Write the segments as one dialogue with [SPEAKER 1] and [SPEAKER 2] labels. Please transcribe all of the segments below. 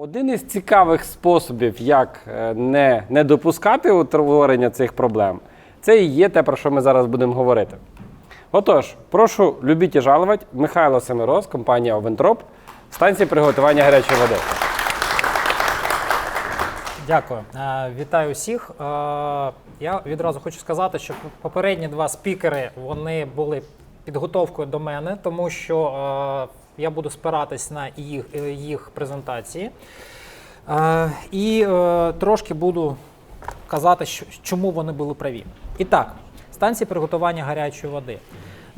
[SPEAKER 1] Один із цікавих способів, як е, не, не допускати утворення цих проблем, це і є те, про що ми зараз будемо говорити. Отож, прошу любіть і жалувати, Михайло Семироз, компанія Овентроп, станція приготування гарячої води.
[SPEAKER 2] Дякую. Е, Вітаю всіх. Е, Я відразу хочу сказати, що попередні два спікери вони були підготовкою до мене, тому що я буду спиратись на їх, е, їх презентації. Е, І е, трошки буду казати, чому вони були праві. І так, станції приготування гарячої води.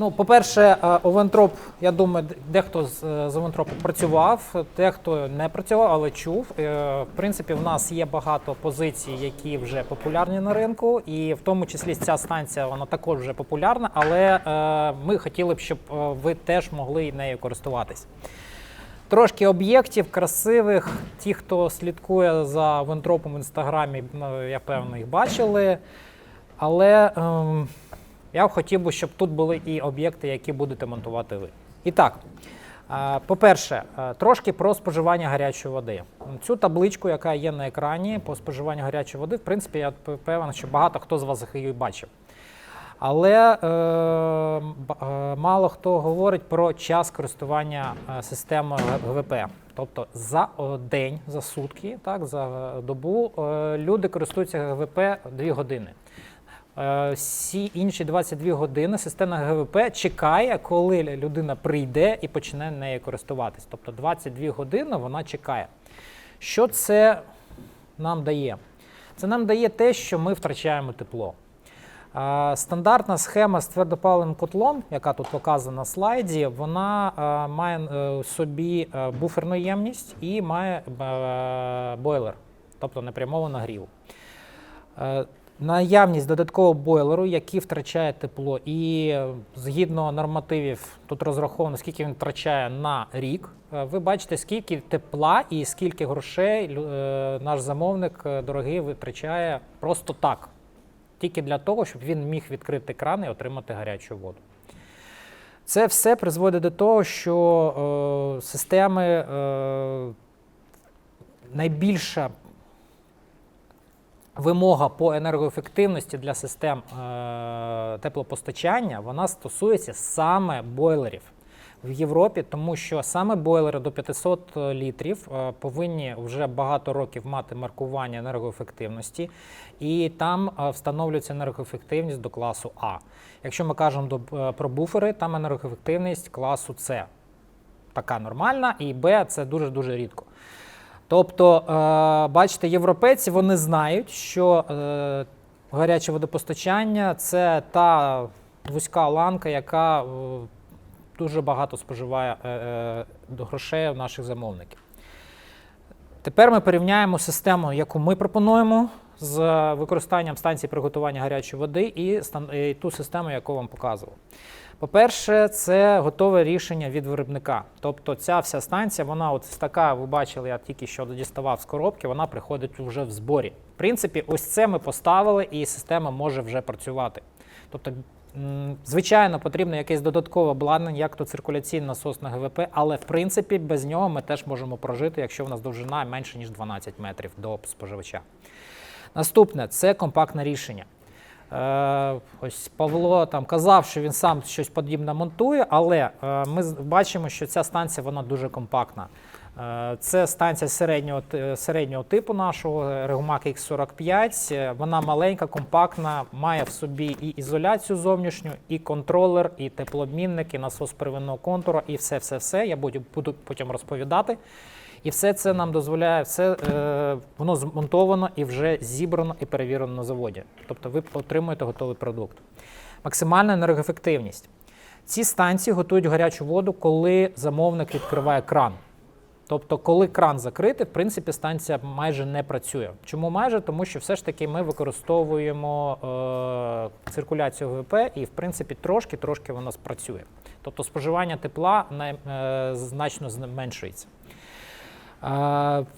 [SPEAKER 2] Ну, по-перше, е, Овентроп, я думаю, дехто з, е, з Овентропу працював, дехто не працював, але чув. Е, В принципі, в нас є багато позицій, які вже популярні на ринку, і в тому числі ця станція вона також вже популярна, але ми хотіли б, щоб ви теж могли нею користуватись. Трошки об'єктів красивих. Ті, хто слідкує за вентропом в інстаграмі, ну, я певно, їх бачили. Але ем, я хотів би, щоб тут були і об'єкти, які будете монтувати ви. І так, по-перше, е, трошки про споживання гарячої води. Цю табличку, яка є на екрані по споживанню гарячої води, в принципі, я певен, що багато хто з вас її бачив. Але е, е, мало хто говорить про час користування е, системою ГВП. Тобто за день, за сутки, так, за е, добу е, люди користуються ГВП 2 години. Е, Всі інші 22 години система ГВП чекає, коли людина прийде і почне нею користуватись. Тобто 22 години вона чекає. Що це нам дає? Це нам дає те, що ми втрачаємо тепло. Е, Стандартна схема з твердопаливним котлом, яка тут показана на слайді, вона е, має собі буферну ємність і має бойлер, тобто непрямований нагрів. Наявність додаткового бойлеру, який втрачає тепло, і е, згідно нормативів тут розраховано, скільки він втрачає на рік. Е, Ви бачите, скільки тепла і скільки грошей е, наш замовник дорогий витрачає просто так, тільки для того, щоб він міг відкрити кран і отримати гарячу воду. Це все призводить до того, що е, системи е, найбільша вимога по енергоефективності для систем е, теплопостачання вона стосується саме бойлерів в Європі, тому що саме бойлери до 500 літрів е, повинні вже багато років мати маркування енергоефективності, і там е, встановлюється енергоефективність до класу А. Якщо ми кажемо до, е, про буфери, там енергоефективність класу С. Така нормальна, і Б це дуже-дуже рідко. Тобто, е, бачите, європейці вони знають, що е, гаряче водопостачання це та вузька ланка, яка е, дуже багато споживає грошей у наших замовників. Тепер ми порівняємо систему, яку ми пропонуємо з використанням станції приготування гарячої води і ту систему, яку вам показував. По-перше, це готове рішення від виробника. Тобто ця вся станція, вона от така, ви бачили, я тільки що діставав з коробки, вона приходить вже в зборі. В принципі, ось це ми поставили, і система може вже працювати. Тобто, звичайно, потрібно якесь додаткове обладнання, як то циркуляційний насос на ГВП, але в принципі без нього ми теж можемо прожити, якщо в нас довжина менше ніж 12 метрів до споживача. Наступне це компактне рішення. Е, ось Павло там казав, що він сам щось подібне монтує, але е, ми бачимо, що ця станція вона дуже компактна. Е, Це станція середнього, середнього типу нашого Regmac X45. Е, Вона маленька, компактна, має в собі і ізоляцію зовнішню, і контролер, і теплообмінник, і насос первинного контуру, і все, все, все. Я буду, буду потім розповідати. І все це нам дозволяє, все е, воно змонтовано і вже зібрано і перевірено на заводі. Тобто ви отримуєте готовий продукт. Максимальна енергоефективність. Ці станції готують гарячу воду, коли замовник відкриває кран. Тобто, коли кран закритий, в принципі, станція майже не працює. Чому майже? Тому що все ж таки ми використовуємо е, циркуляцію ГВП і, в принципі, трошки-трошки вона спрацює. Тобто споживання тепла най- е, значно зменшується.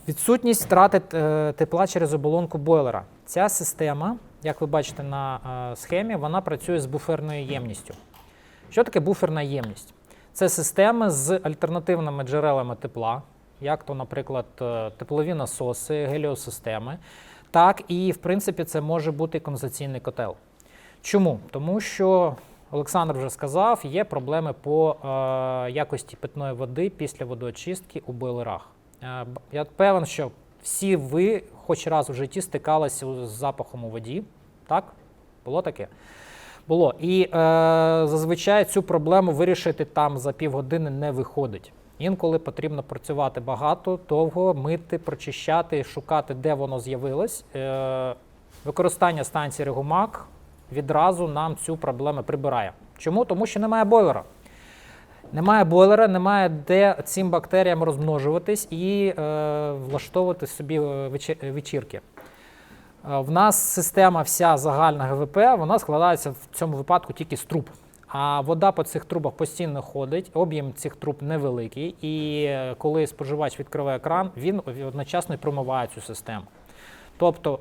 [SPEAKER 2] Відсутність втрати е, тепла через оболонку бойлера. Ця система, як ви бачите на е, схемі, вона працює з буферною ємністю. Що таке буферна ємність? Це системи з альтернативними джерелами тепла, як то, наприклад, е, теплові насоси, геліосистеми, так і, в принципі, це може бути конденсаційний котел. Чому? Тому що Олександр вже сказав, є проблеми по е, якості питної води після водоочистки у бойлерах. Е, б- я певен, що всі ви хоч раз у житті стикалися з запахом у воді. Так? Було таке? Було. І е, зазвичай цю проблему вирішити там за півгодини не виходить. Інколи потрібно працювати багато, довго, мити, прочищати, шукати, де воно з'явилось. Е, використання станції Регумак відразу нам цю проблему прибирає. Чому? Тому що немає бойлера. Немає бойлера, немає де цим бактеріям розмножуватись і е, влаштовувати собі е, вечірки. Е, В нас система вся загальна ГВП, вона складається в цьому випадку тільки з труб. А вода по цих трубах постійно ходить, об'єм цих труб невеликий, і е, коли споживач відкриває кран, він одночасно промиває цю систему. Тобто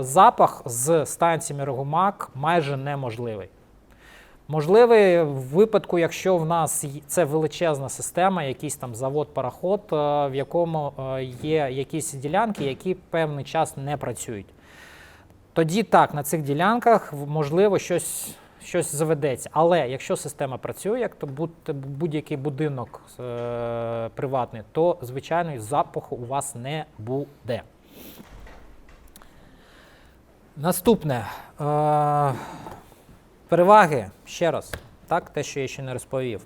[SPEAKER 2] запах з станції Регумак майже неможливий. Можливий в випадку, якщо в нас це величезна система, якийсь там завод-пароход, е, в якому е, є якісь ділянки, які певний час не працюють. Тоді так, на цих ділянках можливо щось, щось заведеться. Але якщо система працює, як то будь- будь-який будинок е, приватний, то звичайно запаху у вас не буде. Наступне. Е, переваги, ще раз, так, те, що я ще не розповів.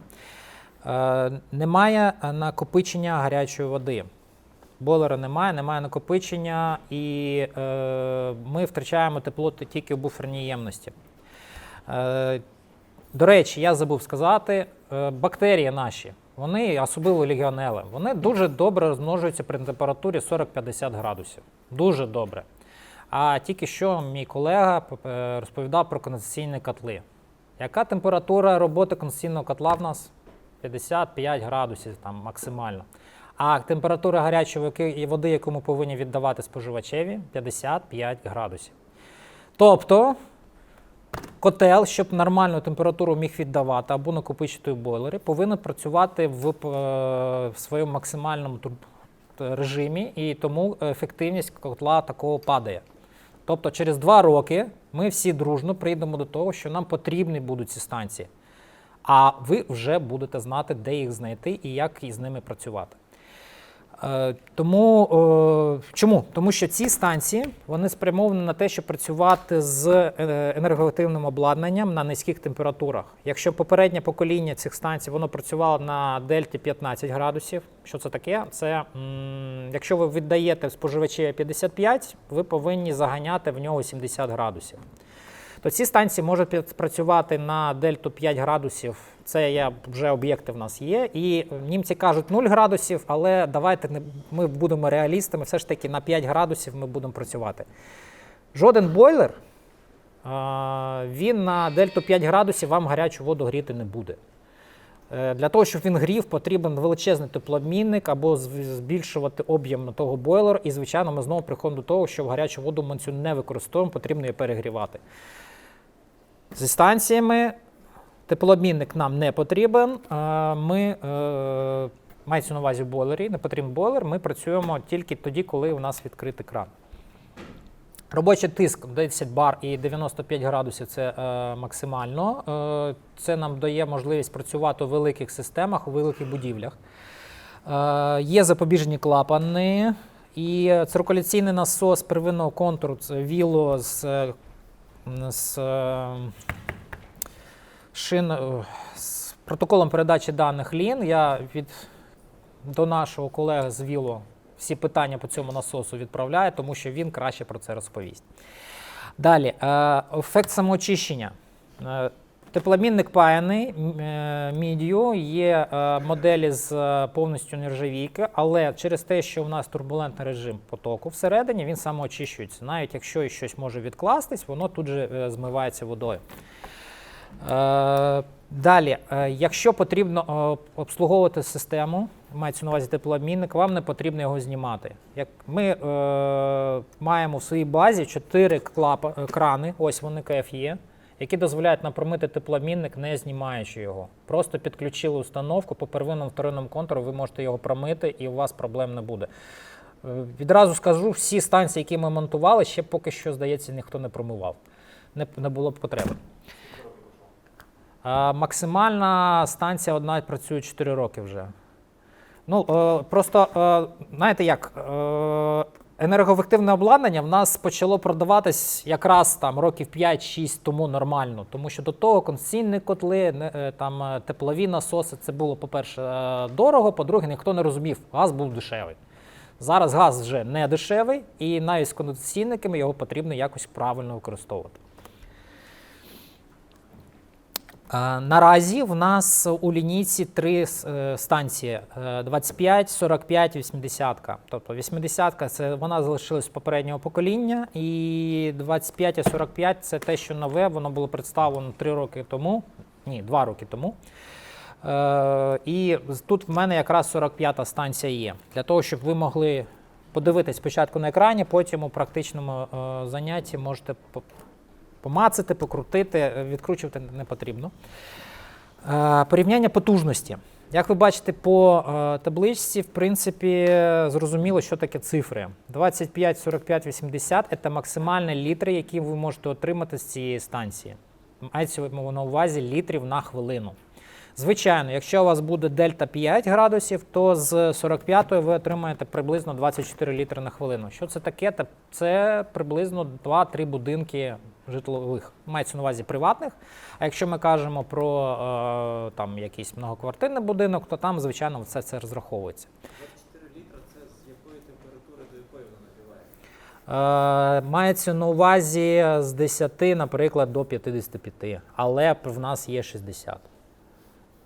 [SPEAKER 2] Е, немає накопичення гарячої води. Бойлера немає, немає накопичення, і е, ми втрачаємо тепло тільки в буферній ємності. Е, до речі, я забув сказати, е, бактерії наші, вони, особливо легіонели, вони дуже добре розмножуються при температурі 40-50 градусів. Дуже добре. А тільки що мій колега е, розповідав про конденсаційні котли. Яка температура роботи конденсаційного котла в нас? 55 градусів там максимально. А температура гарячої води, яку ми повинні віддавати споживачеві, 55 градусів. Тобто котел, щоб нормальну температуру міг віддавати або накопичити в бойлері, повинен працювати в, е, в своєму максимальному режимі, і тому ефективність котла такого падає. Тобто через два роки ми всі дружно прийдемо до того, що нам потрібні будуть ці станції. А ви вже будете знати, де їх знайти і як із ними працювати. Е, Тому чому? Тому що ці станції вони спрямовані на те, щоб працювати з е, енергоактивним обладнанням на низьких температурах. Якщо попереднє покоління цих станцій воно працювало на дельті 15 градусів, що це таке? Це якщо ви віддаєте споживачеві 55, ви повинні заганяти в нього 70 градусів то ці станції можуть працювати на дельту 5 градусів. Це я, вже об'єкти в нас є. І німці кажуть 0 градусів, але давайте ми будемо реалістами, все ж таки на 5 градусів ми будемо працювати. Жоден бойлер, він на дельту 5 градусів вам гарячу воду гріти не буде. Е, Для того, щоб він грів, потрібен величезний теплообмінник або збільшувати об'єм того бойлера. І, звичайно, ми знову приходимо до того, що в гарячу воду ми цю не використовуємо, потрібно її перегрівати. Зі станціями теплообмінник нам не потрібен. Е, Ми е, мається на увазі бойлері, не потрібен бойлер. Ми працюємо тільки тоді, коли у нас відкритий кран. Робочий тиск 10 бар і 95 градусів це е, максимально. Е, це нам дає можливість працювати у великих системах, у великих будівлях. Е, є запобіжні клапани і циркуляційний насос первинного контуру це віло з, е, з шин, е, з протоколом передачі даних лін. Я від до нашого колеги з Віло всі питання по цьому насосу відправляю, тому що він краще про це розповість. Далі, е, ефект самоочищення. Е, Тепломінник паяний мідію, є моделі з повністю нержавійки, але через те, що в нас турбулентний режим потоку всередині, він самоочищується. Навіть якщо щось може відкластись, воно тут же змивається водою. Е, Далі, е, якщо потрібно е, обслуговувати систему, мається на увазі теплообмінник, вам не потрібно його знімати. Як ми е, маємо в своїй базі 4 е, крани, ось вони КФЄ, які дозволяють нам промити теплообмінник, не знімаючи його. Просто підключили установку по первинному вторинному контуру, ви можете його промити, і у вас проблем не буде. Відразу скажу, всі станції, які ми монтували, ще поки що, здається, ніхто не промивав. Не, не було б потреби. Максимальна станція одна працює 4 роки вже. Ну, е, просто, е, знаєте як, е, енергоефективне обладнання в нас почало продаватись якраз там років 5-6 тому нормально. Тому що до того конційні котли, там теплові насоси, це було, по-перше, дорого, по-друге, ніхто не розумів, газ був дешевий. Зараз газ вже не дешевий, і навіть з кондиційниками його потрібно якось правильно використовувати. Е, Наразі в нас у лінійці три е, станції: е, 25, 45 80. Тобто 80 це вона залишилась з попереднього покоління, і 25 і 45 це те, що нове, воно було представлено 3 роки тому, ні, 2 роки тому. Е, І тут в мене якраз 45-та станція є. Для того, щоб ви могли подивитись спочатку на екрані, потім у практичному е, занятті можете помацати, покрутити, е, відкручувати не потрібно. Е, Порівняння потужності. Як ви бачите по е, табличці, в принципі, зрозуміло, що таке цифри. 25, 45, 80 це максимальні літри, які ви можете отримати з цієї станції. Мається на увазі літрів на хвилину. Звичайно, якщо у вас буде дельта 5 градусів, то з 45 ви отримаєте приблизно 24 літри на хвилину. Що це таке? Це приблизно 2-3 будинки житлових, мається на увазі приватних. А якщо ми кажемо про е, там якийсь многоквартирний будинок, то там, звичайно, все це розраховується.
[SPEAKER 3] 24 літра це з якої температури до якої вона нагріває?
[SPEAKER 2] Е, мається на увазі з 10, наприклад, до 55, але в нас є 60.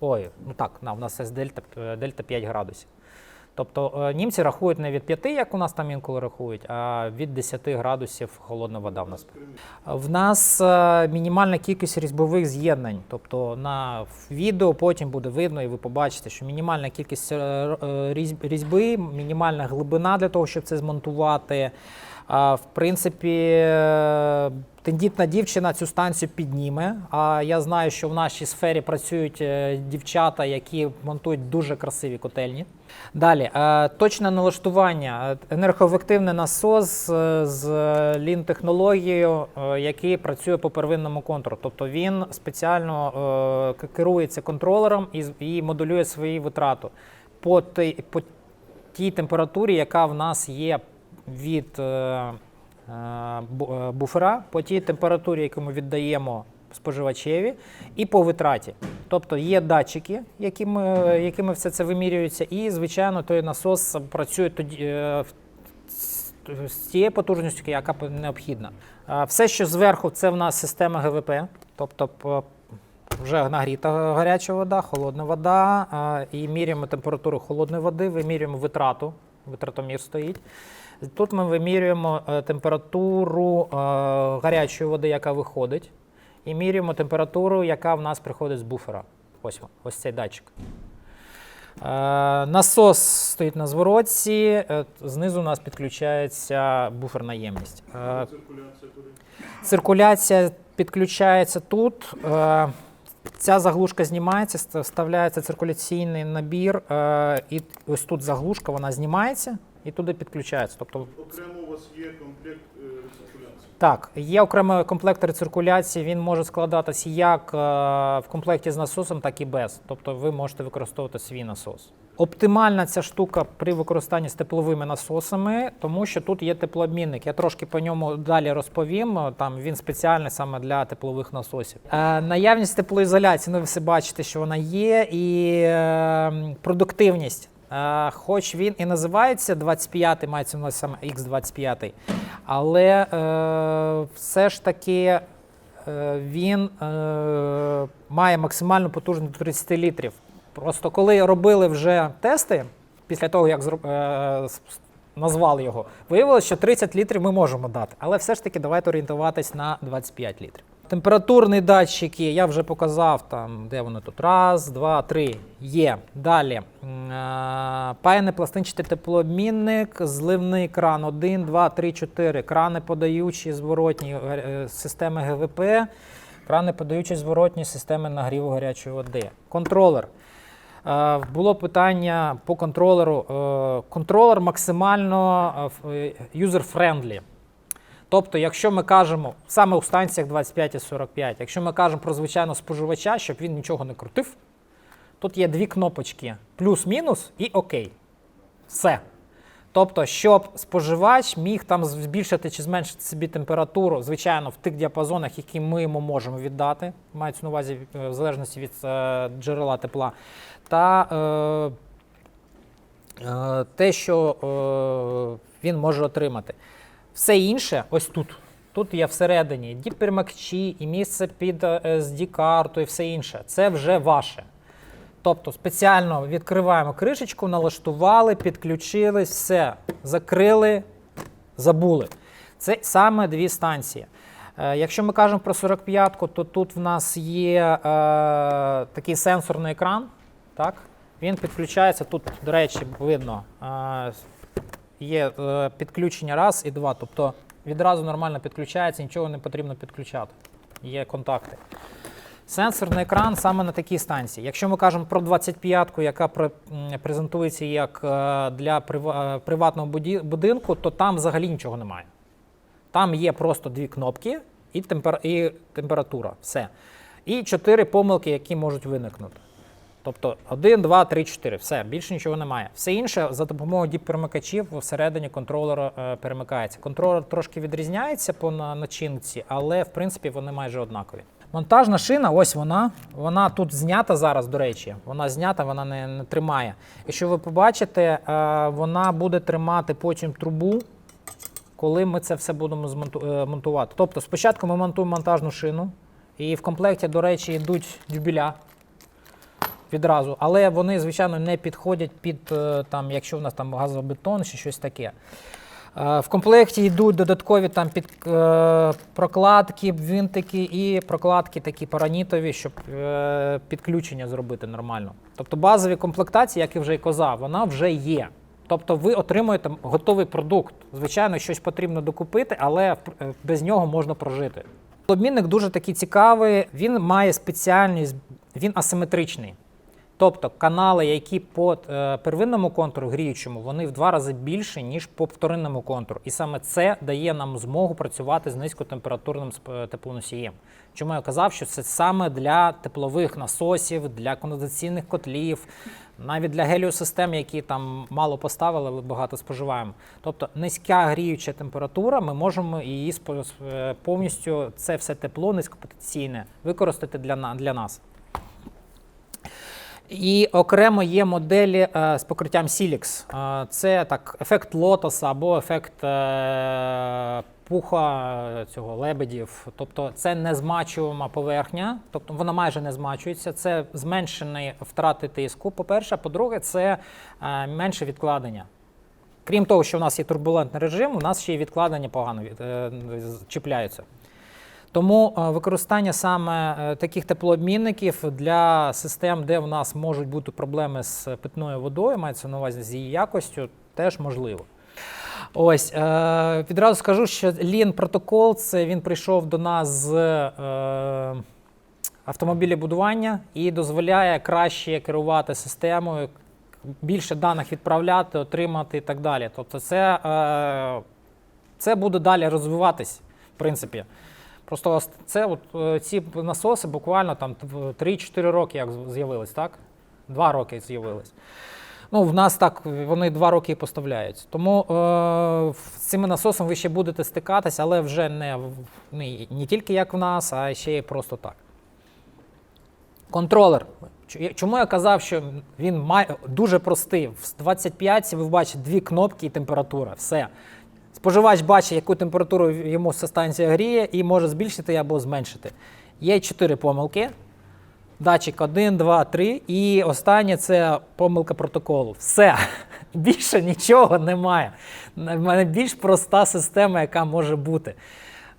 [SPEAKER 2] Ой, ну так, на, у нас це дельта, е, дельта 5 градусів. Тобто е, німці рахують не від 5, як у нас там інколи рахують, а від 10 градусів холодна вода в нас. В нас е, мінімальна кількість різьбових з'єднань. Тобто на відео потім буде видно, і ви побачите, що мінімальна кількість е, різь- різьби, мінімальна глибина для того, щоб це змонтувати. А, В принципі, е, тендітна дівчина цю станцію підніме. А я знаю, що в нашій сфері працюють е, дівчата, які монтують дуже красиві котельні. Далі, е, точне налаштування. Енергоефективний насос з лін-технологією, який працює по первинному контуру. Тобто він спеціально керується контролером і, модулює свої витрату по тій температурі, яка в нас є від е, е, е, буфера, по тій температурі, яку ми віддаємо споживачеві, і по витраті. Тобто є датчики, якими, якими все це вимірюється, і, звичайно, той насос працює тоді. з тією потужністю, яка необхідна. Все, що зверху, це в нас система ГВП, тобто вже нагріта гаряча вода, холодна вода, і міряємо температуру холодної води, вимірюємо витрату, витратомір стоїть. Тут ми вимірюємо е, температуру е, гарячої води, яка виходить, і міряємо температуру, яка в нас приходить з буфера. Ось, ось цей датчик. Е, Насос стоїть на зворотці, знизу у нас підключається буферна ємність.
[SPEAKER 3] Циркуляція.
[SPEAKER 2] Підключається тут. Ця заглушка знімається, вставляється циркуляційний набір, і ось тут заглушка, вона знімається і туди підключається. Тобто,
[SPEAKER 3] Окремо у вас є комплект рециркуляції.
[SPEAKER 2] так, є окремий комплект рециркуляції, він може складатися як е, в комплекті з насосом, так і без. Тобто ви можете використовувати свій насос. Оптимальна ця штука при використанні з тепловими насосами, тому що тут є теплообмінник. Я трошки по ньому далі розповім. Там він спеціальний саме для теплових насосів. Е, наявність теплоізоляції, ну ви все бачите, що вона є, і е, продуктивність. Е, хоч він і називається 25-й, мається увазі саме X25, але е, все ж таки е, він е, має максимальну потужність до 30 літрів. Просто коли робили вже тести, після того, як е, назвали його, виявилося, що 30 літрів ми можемо дати. Але все ж таки давайте орієнтуватись на 25 літрів. Температурні датчики я вже показав, там, де вони тут. Раз, два, три. Є. Далі. Е, Паяний пластинчатий теплообмінник, зливний кран 1, 2, 3, 4. Крани подаючі, зворотні е, системи ГВП. крани подаючі зворотні системи нагріву гарячої води. Контролер. Е, Було питання по контролеру. Е, Контролер максимально е, е, user-friendly. Тобто, якщо ми кажемо саме у станціях 25 і 45, якщо ми кажемо про звичайного споживача, щоб він нічого не крутив, тут є дві кнопочки: плюс-мінус і ОК. Все. Тобто, щоб споживач міг там збільшити чи зменшити собі температуру, звичайно, в тих діапазонах, які ми йому можемо віддати, мається на увазі е, в залежності від е, джерела тепла, та е, е, те, що е, він може отримати. Все інше, ось тут. Тут є всередині діпермакчі і місце під е, SD-карту і все інше. Це вже ваше. Тобто спеціально відкриваємо кришечку, налаштували, підключили, все, закрили, забули. Це саме дві станції. Е, Якщо ми кажемо про 45-ку, то тут в нас є е, такий сенсорний екран. Так? Він підключається тут, до речі, видно, е, є е, підключення раз і два. Тобто відразу нормально підключається, нічого не потрібно підключати. Є контакти. Сенсорний екран саме на такій станції. Якщо ми кажемо про 25-ку, яка презентується як е, для е, приватного будинку, то там взагалі нічого немає. Там є просто дві кнопки і температура. Все. І чотири помилки, які можуть виникнути. Тобто 1, 2, 3, 4. Все, більше нічого немає. Все інше за допомогою діп-перемикачів всередині контролера е, перемикається. Контролер трошки відрізняється по на- начинці, але в принципі вони майже однакові. Монтажна шина, ось вона. Вона тут знята зараз, до речі. Вона знята, вона не, не тримає. Якщо ви побачите, е, вона буде тримати потім трубу, коли ми це все будемо е, монтувати. Тобто спочатку ми монтуємо монтажну шину, і в комплекті, до речі, йдуть дюбеля відразу, але вони, звичайно, не підходять під е, там, якщо в нас там газобетон чи щось таке. Е, В комплекті йдуть додаткові там під е, прокладки, винтики і прокладки такі паранітові, щоб підключення зробити нормально. Тобто базові комплектації, як і вже і коза, вона вже є. Тобто ви отримуєте готовий продукт. Звичайно, щось потрібно докупити, але без нього можна прожити. Обмінник дуже такий цікавий, він має спеціальність, він асиметричний. Тобто канали, які по е, первинному контуру гріючому, вони в два рази більше, ніж по вторинному контуру. І саме це дає нам змогу працювати з низькотемпературним сп- теплоносієм. Чому я казав, що це саме для теплових насосів, для конденсаційних котлів, навіть для геліосистем, які там мало поставили, але багато споживаємо. Тобто низька гріюча температура, ми можемо її е, повністю це все тепло низькопотенційне використати для, для нас. І окремо є моделі е, з покриттям Silix. Е, це так, ефект лотоса або ефект е, пуха цього лебедів. Тобто це не змачувана поверхня, тобто вона майже не змачується. Це зменшені втрати тиску. По-перше, по-друге, це менше відкладення. Крім того, що в нас є турбулентний режим, у нас ще й відкладення погано від- чіпляються. Тому е, використання саме е, таких теплообмінників для систем, де в нас можуть бути проблеми з питною водою, мається на увазі з її якостю, теж можливо. Ось е, відразу скажу, що Lean протокол це він прийшов до нас з е, автомобілебудування і дозволяє краще керувати системою, більше даних відправляти, отримати і так далі. Тобто, це, е, це буде далі розвиватись, в принципі. Просто це от, е, ці насоси буквально там тв- 3-4 роки як з'явились, так? Два роки з'явились. Ну, в нас так вони два роки і поставляються. Тому е, з цими насосами ви ще будете стикатись, але вже не, не, не тільки як в нас, а ще й просто так. Контролер. Чому я казав, що він має дуже простий. В 25 ви бачите дві кнопки і температура. Все. Споживач бачить, яку температуру йому станція гріє, і може збільшити або зменшити. Є чотири помилки. Датчик 1, 2, 3. І останнє це помилка протоколу. Все. Більше нічого немає. В мене більш проста система, яка може бути.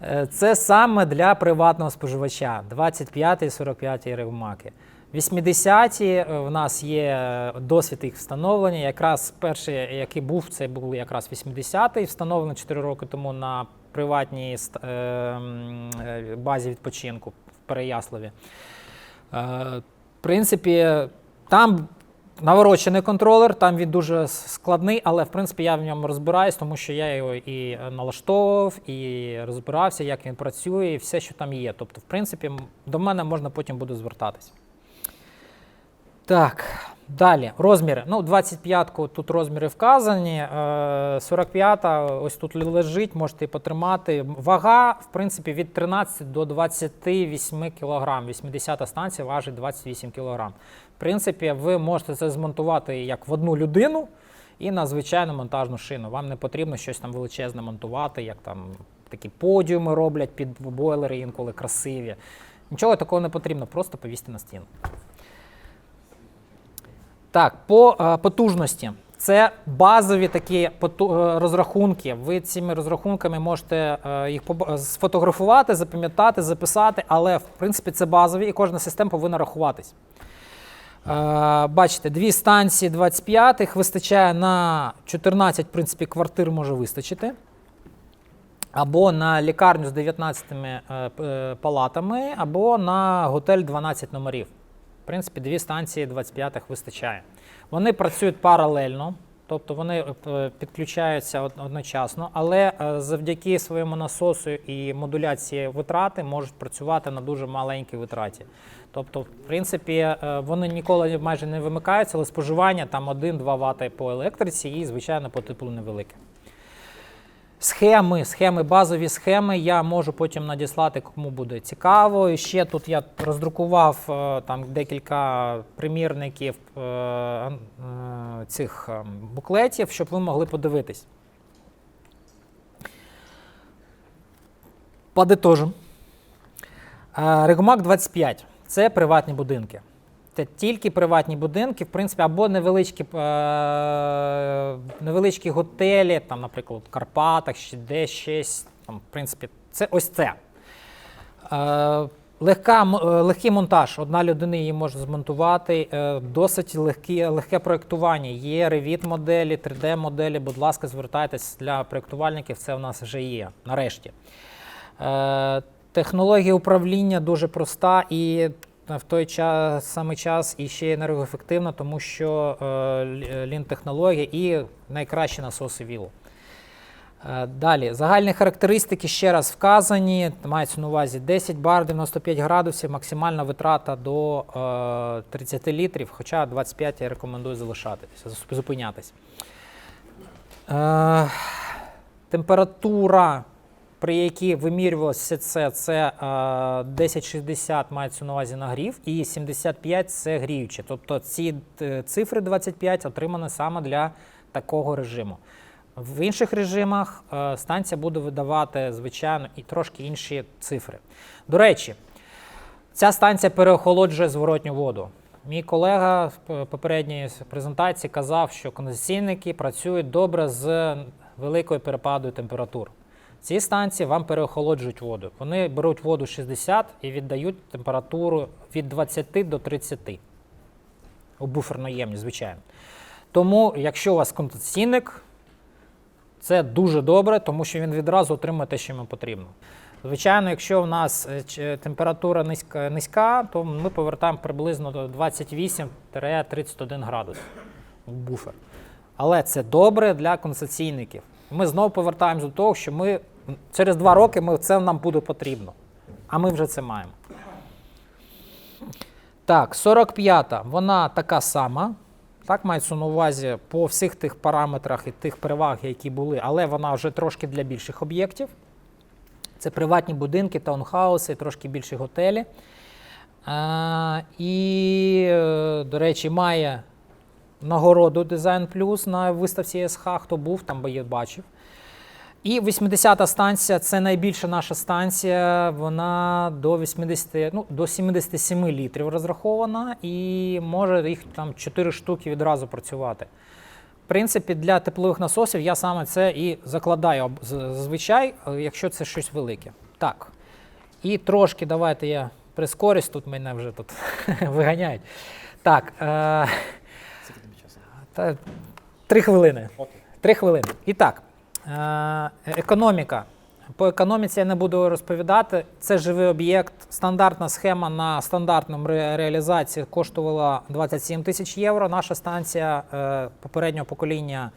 [SPEAKER 2] Е, Це саме для приватного споживача 25 і 45 ревмаки. 80-ті е, в нас є досвід їх встановлення. Якраз перший, який був, це був якраз 80-й, встановлений 4 роки тому на приватній е, е, базі відпочинку в Переяславі. Е, В принципі, там наворочений контролер, там він дуже складний, але в принципі я в ньому розбираюсь, тому що я його і е, налаштовував, і розбирався, як він працює, і все, що там є. Тобто, в принципі, до мене можна потім буде звертатись. Так, далі. Розміри. Ну, 25-ку тут розміри вказані. е, 45-та ось тут лежить, можете потримати. Вага, в принципі, від 13 до 28 кг. 80-та станція важить 28 кг. В принципі, ви можете це змонтувати як в одну людину і на звичайну монтажну шину. Вам не потрібно щось там величезне монтувати, як там такі подіуми роблять під бойлери інколи красиві. Нічого такого не потрібно, просто повісти на стіну. Так, по е, потужності. Це базові такі е, розрахунки. Ви цими розрахунками можете е, їх сфотографувати, запам'ятати, записати, але в принципі це базові, і кожна система повинна рахуватись. Бачите, дві станції 25-х вистачає на 14, в принципі, квартир може вистачити. Або на лікарню з 19 е, е, палатами, або на готель 12 номерів. Принципі, дві станції 25-х вистачає. Вони працюють паралельно, тобто вони е, підключаються одночасно, але е, завдяки своєму насосу і модуляції витрати можуть працювати на дуже маленькій витраті. Тобто, в принципі, е, вони ніколи майже не вимикаються, але споживання там 1-2 Вт по електриці і, звичайно, по теплу невелике. Схеми, схеми, базові схеми я можу потім надіслати, кому буде цікаво. І ще тут я роздрукував е, там декілька примірників е, е, цих буклетів, щоб ви могли подивитись. Подитожим. Регумак 25 це приватні будинки. Це тільки приватні будинки, в принципі, або невеличкі, е, невеличкі готелі, там, наприклад, в Карпатах, чи десь щось. Там, в принципі, це ось це. Е, легка, е, легкий монтаж. Одна людина її може змонтувати. Е, досить легкі, легке проєктування. Є Revit моделі, 3D моделі. Будь ласка, звертайтесь для проєктувальників, це у нас вже є. Нарешті. Е, технологія управління дуже проста і в той час, самий час і ще й енергоефективна, тому що е, лі- лін-технологія і найкращі насоси ВІЛу. Е, Далі, загальні характеристики ще раз вказані. Мається на увазі 10 бар, 95 градусів, максимальна витрата до е, 30 літрів, хоча 25 я рекомендую залишатися, зупинятись. Е, температура, при якій вимірювалося це, це е, 1060 мається на увазі нагрів, і 75 це гріюче. Тобто ці е, цифри 25 отримані саме для такого режиму. В інших режимах е, станція буде видавати, звичайно, і трошки інші цифри. До речі, ця станція переохолоджує зворотню воду. Мій колега в п- попередньої презентації казав, що кондиційники працюють добре з великою перепадою температур. Ці станції вам переохолоджують воду. Вони беруть воду 60 і віддають температуру від 20 до 30 у буферну звичайно. Тому, якщо у вас кондиційник, це дуже добре, тому що він відразу отримує те, що йому потрібно. Звичайно, якщо в нас е, температура низька, низька, то ми повертаємо приблизно до 28-31 градус в буфер. Але це добре для конденсаційників. Ми знову повертаємось до того, що ми через два роки ми, це нам буде потрібно. А ми вже це маємо. Так, 45-та, вона така сама. Так, мається на увазі по всіх тих параметрах і тих переваг, які були, але вона вже трошки для більших об'єктів. Це приватні будинки, таунхауси, трошки більші готелі. А, і, е, до речі, має нагороду Design Plus на виставці СХ, хто був, там би її бачив. І 80-та станція це найбільша наша станція. Вона до 80, ну, до 77 літрів розрахована і може їх там 4 штуки відразу працювати. В принципі, для теплових насосів я саме це і закладаю зазвичай, якщо це щось велике. Так. І трошки давайте я Прискорюсь, тут мене вже тут виганяють. Так. Е, та, три хвилини. Три хвилини. І так, е, економіка. По економіці я не буду розповідати. Це живий об'єкт. Стандартна схема на стандартному ре- реалізації коштувала 27 тисяч євро. Наша станція е, попереднього покоління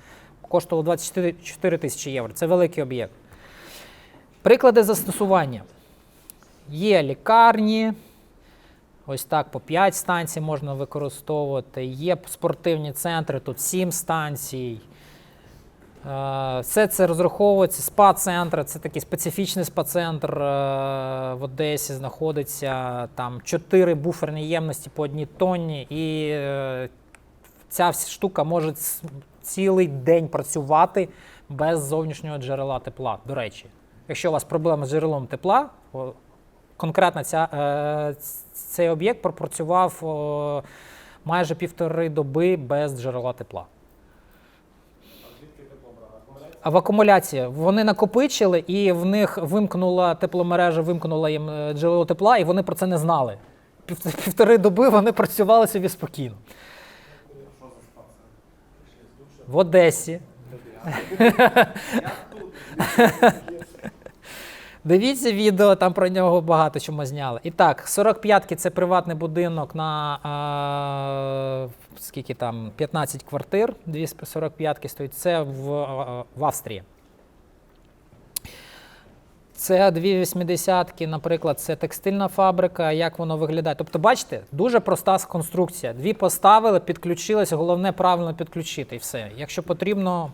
[SPEAKER 2] коштувала 24 тисячі євро. Це великий об'єкт. Приклади застосування. Є лікарні, ось так по 5 станцій можна використовувати. Є спортивні центри, тут 7 станцій. Е, Все це розраховується. Спа-центр, це такий специфічний спа-центр е, в Одесі знаходиться. Там 4 буферні ємності по одній тонні, і е, ця штука може цілий день працювати без зовнішнього джерела тепла. До речі, якщо у вас проблема з джерелом тепла, конкретно ця, е, цей об'єкт пропрацював майже півтори доби без джерела тепла. А в акумуляції вони накопичили, і в них вимкнула тепломережа, вимкнула їм е, джерело тепла, і вони про це не знали. Пів- Півтори доби вони працювали собі спокійно. В Одесі. Дивіться відео, там про нього багато чому зняли. І так, 45-ки це приватний будинок на а, скільки там 15 квартир, дві 45-ки стоять. Це в, в Австрії. Це дві 80-ки, наприклад, це текстильна фабрика, як воно виглядає. Тобто, бачите, дуже проста конструкція. Дві поставили, підключилися, головне правильно підключити і все. Якщо потрібно.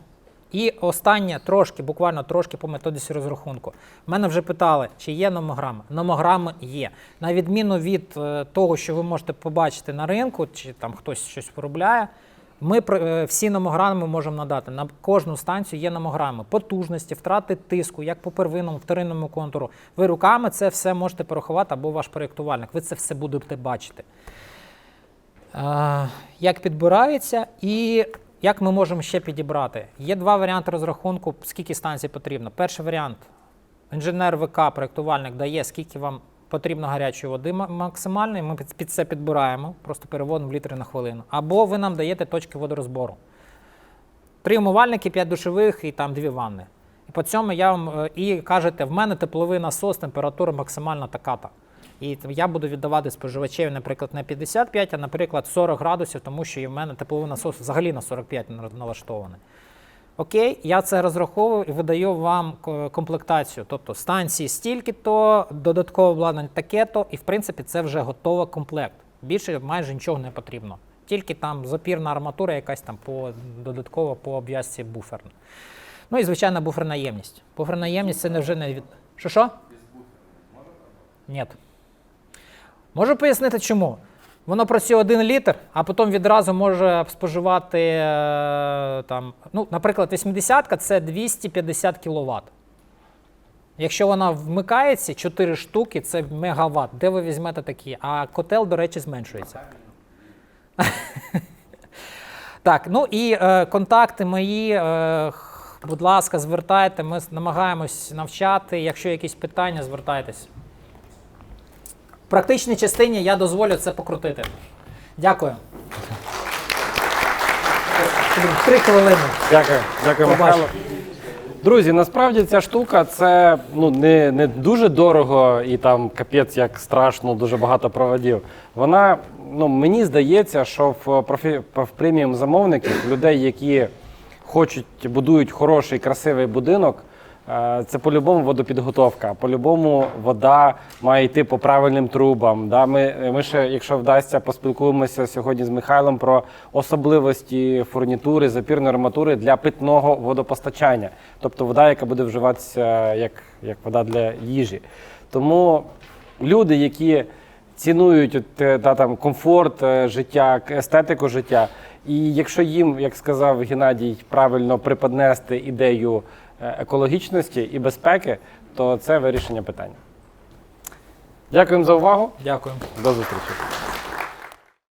[SPEAKER 2] І останнє трошки, буквально трошки по методиці розрахунку. Мене вже питали, чи є номограми. Номограми є. На відміну від е, того, що ви можете побачити на ринку, чи там хтось щось виробляє, ми е, всі номограми можемо надати. На кожну станцію є номограми потужності, втрати тиску, як по первинному, вторинному контуру. Ви руками це все можете порахувати або ваш проєктувальник. Ви це все будете бачити. Е, Як підбирається і як ми можемо ще підібрати? Є два варіанти розрахунку, скільки станцій потрібно. Перший варіант інженер ВК, проєктувальник дає, скільки вам потрібно гарячої води ма- максимально, і ми під- це підбираємо, просто переводимо в літри на хвилину. Або ви нам даєте точки водорозбору. Три умивальники, п'ять душових і там дві ванни. І по цьому я вам е, і кажете, в мене тепловий насос, температура максимальна така-та. І я буду віддавати споживачеві, наприклад, не 55, а, наприклад, 40 градусів, тому що і в мене тепловий насос взагалі на 45 на- налаштований. Окей, я це розраховую і видаю вам комплектацію. Тобто станції стільки-то, додаткове обладнання таке-то, і в принципі це вже готовий комплект. Більше майже нічого не потрібно. Тільки там запірна арматура, якась там по додатково по обв'язці буферна. Ну і звичайно, буферна ємність. Буферна ємність це не вже не від. Що що? Ні. Можу пояснити чому. Воно працює 1 літр, а потім відразу може споживати, е, там, ну, наприклад, 80-ка це 250 кВт. Якщо вона вмикається, 4 штуки це мегаватт. Де ви візьмете такі? А котел, до речі, зменшується. Так, ну і е, контакти мої, е, будь ласка, звертайте. Ми намагаємось навчати. Якщо якісь питання, звертайтесь. В практичній частині я дозволю це покрутити. Дякую. Три хвилини.
[SPEAKER 1] Дякую, дякую, Михайло. Друзі, насправді ця штука це ну не, не дуже дорого і там капець як страшно, дуже багато проводів. Вона, ну мені здається, що в профі в преміум замовників людей, які хочуть будують хороший, красивий будинок. Е, Це по-любому водопідготовка, по-любому вода має йти по правильним трубам. Да? Ми, ми ще, якщо вдасться, поспілкуємося сьогодні з Михайлом про особливості фурнітури, запірної арматури для питного водопостачання, тобто вода, яка буде вживатися як, як вода для їжі. Тому люди, які цінують от, е, та, там, комфорт е, життя, естетику життя. І якщо їм, як сказав Геннадій, правильно приподнести ідею екологічності і безпеки, то це вирішення питання. Дякуємо за увагу.
[SPEAKER 2] Дякую.
[SPEAKER 1] До зустрічі.